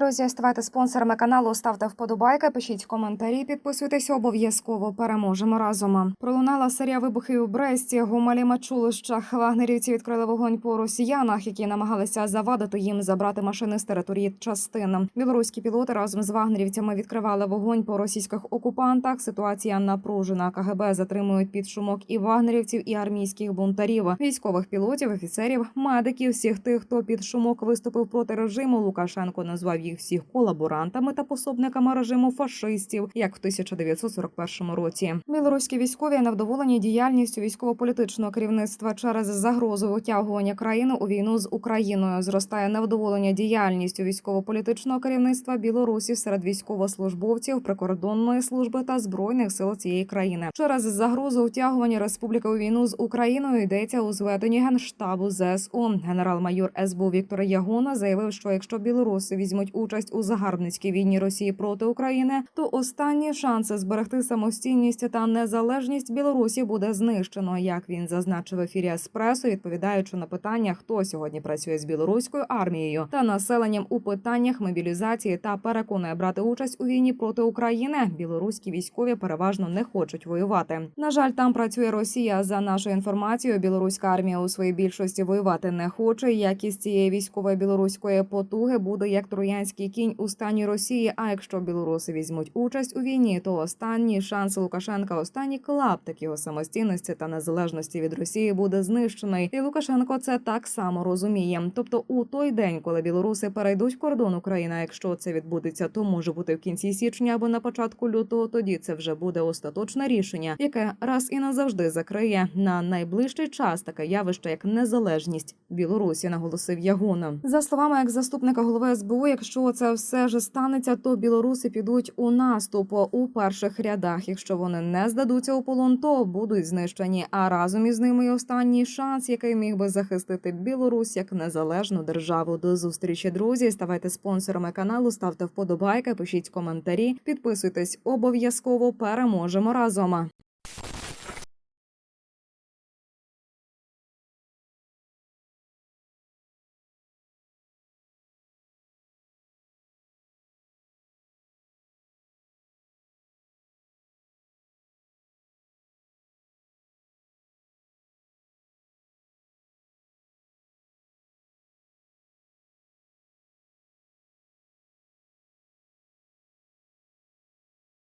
друзі, ставайте спонсорами каналу, ставте вподобайки, пишіть коментарі, підписуйтесь обов'язково. Переможемо разом. Пролунала серія вибухів у Бресті, Гумалі Мачулищах. Вагнерівці відкрили вогонь по росіянах, які намагалися завадити їм забрати машини з території частин. Білоруські пілоти разом з вагнерівцями відкривали вогонь по російських окупантах. Ситуація напружена. КГБ затримують під шумок і вагнерівців, і армійських бунтарів, військових пілотів, офіцерів, медиків, всіх тих, хто під шумок виступив проти режиму. Лукашенко назвав їх всіх колаборантами та пособниками режиму фашистів, як в 1941 році. Білоруські військові невдоволені діяльністю військово-політичного керівництва через загрозу витягування країни у війну з Україною. Зростає невдоволення діяльністю військово-політичного керівництва Білорусі серед військовослужбовців прикордонної служби та збройних сил цієї країни. Через загрозу втягування республіки у війну з Україною йдеться у зведенні генштабу ЗСУ. Генерал-майор СБУ Віктор Ягона заявив, що якщо білоруси візьмуть участь у загарбницькій війні Росії проти України, то останні шанси зберегти самостійність та незалежність Білорусі буде знищено. Як він зазначив в ефірі Еспресо, відповідаючи на питання, хто сьогодні працює з білоруською армією та населенням у питаннях мобілізації та переконує брати участь у війні проти України. Білоруські військові переважно не хочуть воювати. На жаль, там працює Росія. За нашою інформацією, білоруська армія у своїй більшості воювати не хоче. Якість цієї військової білоруської потуги буде як троянський кінь у стані Росії. А якщо білоруси візьмуть участь у війні, то останній шанс Лукашенка, останній клаптик його самостійності та незалежності від Росії буде знищений. І Лукашенко це так само розуміє. Тобто, у той день, коли білоруси перейдуть кордон України, якщо це відбудеться, то може бути в кінці січня або на початку лютого. Тоді це вже буде остаточне рішення, яке раз і назавжди закриє на найближчий час таке явище, як незалежність Білорусі, наголосив Ягона. За словами як заступника голови СБУ, якщо це все ж станеться, то білоруси підуть у наступ у перших рядах. Якщо вони не здадуться у полон, то будуть знищені. А разом із ними і останній шанс, який міг би захистити Білорусь як незалежну державу. До зустрічі, друзі. Ставайте спонсорами каналу, ставте вподобайки, пишіть коментарі, підписуйтесь обов'язково. Переможемо разом.